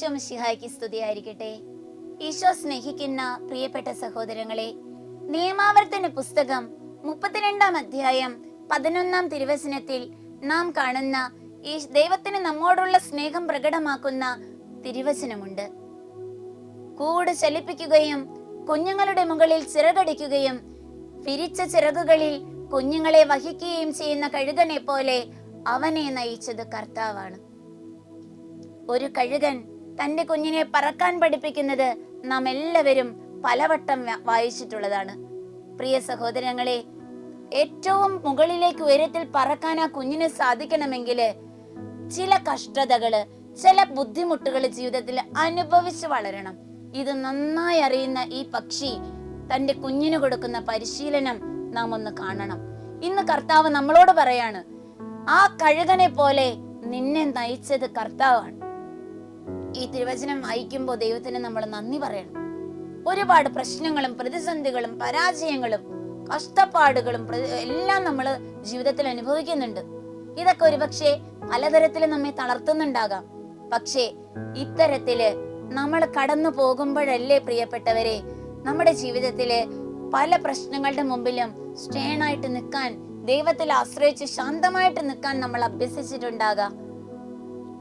ഈശോ മിശിഹായ്ക്ക് സ്തുതിയായിരിക്കട്ടെ. ഈശോ സ്നേഹിക്കുന്ന പ്രിയപ്പെട്ട സഹോദരങ്ങളെ നിയമാവർത്തന പുസ്തകം മുപ്പത്തിരണ്ടാം അധ്യായം പതിനൊന്നാം തിരുവചനത്തിൽ നാം കാണുന്ന ഈ ദൈവത്തിന് നമ്മോടുള്ള സ്നേഹം പ്രകടമാക്കുന്ന തിരുവചനമുണ്ട്. കൂട് ചലിപ്പിക്കുകയും കുഞ്ഞുങ്ങളുടെ മുകളിൽ ചിറകടിക്കുകയും പിരിച്ച ചിറകുകളിൽ കുഞ്ഞുങ്ങളെ വഹിക്കുകയും ചെയ്യുന്ന കഴുകനെ പോലെ അവനെ നയിച്ചത് കർത്താവാണ്. ഒരു കഴുകൻ തന്റെ കുഞ്ഞിനെ പറക്കാൻ പഠിപ്പിക്കുന്നത് നാം എല്ലാവരും പലവട്ടം വായിച്ചിട്ടുള്ളതാണ്. പ്രിയ സഹോദരങ്ങളെ ഏറ്റവും മുകളിലേക്ക് ഉയരത്തിൽ പറക്കാൻ ആ കുഞ്ഞിന് സാധിക്കണമെങ്കിൽ ചില കഷ്ടതകൾ ചില ബുദ്ധിമുട്ടുകൾ ജീവിതത്തിൽ അനുഭവിച്ച് വളരണം. ഇത് നന്നായി അറിയുന്ന ഈ പക്ഷി തന്റെ കുഞ്ഞിന് കൊടുക്കുന്ന പരിശീലനം നാം ഒന്ന് കാണണം. ഇന്ന് കർത്താവ് നമ്മളോട് പറയാണ് ആ കഴുകനെ പോലെ നിന്നെ നയിച്ചത് കർത്താവാണ്. ഈ തിരുവചനം അയക്കുമ്പോൾ ദൈവത്തിന് നമ്മൾ നന്ദി പറയണം. ഒരുപാട് പ്രശ്നങ്ങളും പ്രതിസന്ധികളും പരാജയങ്ങളും കഷ്ടപ്പാടുകളും എല്ലാം നമ്മൾ ജീവിതത്തിൽ അനുഭവിക്കുന്നുണ്ട്. ഇതൊക്കെ ഒരുപക്ഷെ പലതരത്തിൽ നമ്മെ തളർത്തുന്നുണ്ടാകാം. പക്ഷേ ഇത്തരത്തിൽ നമ്മൾ കടന്നു പോകുമ്പോഴല്ലേ പ്രിയപ്പെട്ടവരെ നമ്മുടെ ജീവിതത്തിൽ പല പ്രശ്നങ്ങളുടെ മുമ്പിലും സ്റ്റേണായിട്ട് നിൽക്കാൻ ദൈവത്തിൽ ആശ്രയിച്ച് ശാന്തമായിട്ട് നിൽക്കാൻ നമ്മൾ അഭ്യസിച്ചിട്ടുണ്ടാകാം.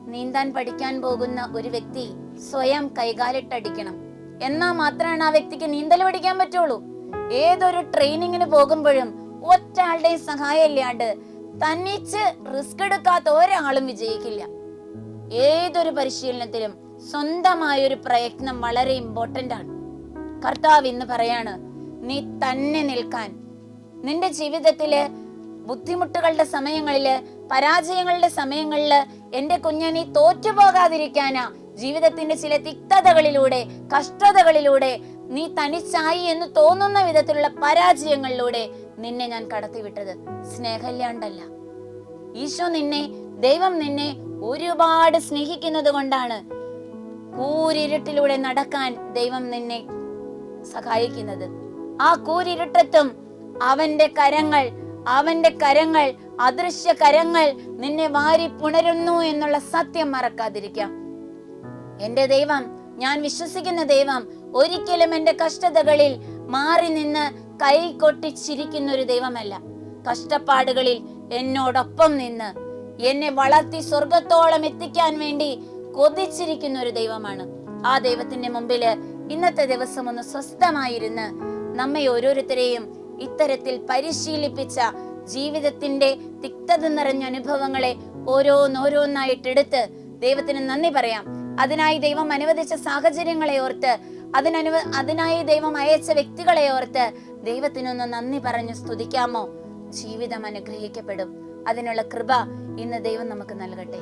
നീന്താൻ പഠിക്കാൻ പോകുന്ന ഒരു വ്യക്തി സ്വയം കൈകാലിട്ടടിക്കണം. എന്നാ മാത്രമാണ് ആ വ്യക്തിക്ക് നീന്തൽ പഠിക്കാൻ പറ്റുള്ളൂ. ഏതൊരു ട്രെയിനിങ്ങിന് പോകുമ്പോഴും ഒറ്റാളുടെയും സഹായം ഇല്ലാണ്ട് തന്നിച്ച് റിസ്ക് എടുക്കാത്ത ഒരാളും വിജയിക്കില്ല. ഏതൊരു പരിശീലനത്തിലും സ്വന്തമായ ഒരു പ്രയത്നം വളരെ ഇമ്പോർട്ടന്റ് ആണ്. കർത്താവ് ഇന്ന് പറയാണ് നീ തന്നെ നിൽക്കാൻ. നിന്റെ ജീവിതത്തിൽ ബുദ്ധിമുട്ടുകളുടെ സമയങ്ങളിൽ പരാജയങ്ങളുടെ സമയങ്ങളിൽ എന്റെ കുഞ്ഞനി തോറ്റുപോകാതിരിക്കാനാ ജീവിതത്തിന്റെ ചില തിക്തതകളിലൂടെ കഷ്ടതകളിലൂടെ നീ തനിച്ചായി എന്ന് തോന്നുന്ന വിധത്തിലുള്ള പരാജയങ്ങളിലൂടെ നിന്നെ ഞാൻ കടത്തിവിട്ടത്. സ്നേഹമില്ലാണ്ടല്ല. ഈശോ നിന്നെ ദൈവം നിന്നെ ഒരുപാട് സ്നേഹിക്കുന്നത് കൊണ്ടാണ് കൂരിരുട്ടിലൂടെ നടക്കാൻ ദൈവം നിന്നെ സഹായിക്കുന്നത്. ആ കൂരിരുട്ടത്തും അവന്റെ കരങ്ങൾ അവന്റെ കരങ്ങൾ അദൃശ്യ കരങ്ങൾ നിന്നെ വാരി പുണരുന്നു എന്നുള്ള സത്യം മറക്കാതിരിക്കാം. എന്റെ ദൈവം ഞാൻ വിശ്വസിക്കുന്ന ദൈവം ഒരിക്കലും എന്റെ കഷ്ടതകളിൽ മാറി നിന്ന് കൈ കൊട്ടിച്ചിരിക്കുന്ന ഒരു ദൈവമല്ല. കഷ്ടപ്പാടുകളിൽ എന്നോടൊപ്പം നിന്ന് എന്നെ വളർത്തി സ്വർഗത്തോളം എത്തിക്കാൻ വേണ്ടി കൊതിച്ചിരിക്കുന്ന ഒരു ദൈവമാണ്. ആ ദൈവത്തിന്റെ മുമ്പിൽ ഇന്നത്തെ ദിവസം ഒന്ന് സ്വസ്ഥമായിരുന്ന് നമ്മെ ഓരോരുത്തരെയും ഇത്തരത്തിൽ പരിശീലിപ്പിച്ച ജീവിതത്തിന്റെ തിക്തത നിറഞ്ഞ അനുഭവങ്ങളെ ഓരോന്നോരോന്നായിട്ട് എടുത്ത് ദൈവത്തിന് നന്ദി പറയാം. അതിനായി ദൈവം അനുവദിച്ച സാഹചര്യങ്ങളെ ഓർത്ത് അതിനനുവ അതിനായി ദൈവം അയച്ച വ്യക്തികളെ ഓർത്ത് ദൈവത്തിനൊന്ന് നന്ദി പറഞ്ഞു സ്തുതിക്കാമോ? ജീവിതം അനുഗ്രഹിക്കപ്പെടും. അതിനുള്ള കൃപ ഇന്ന് ദൈവം നമുക്ക് നൽകട്ടെ.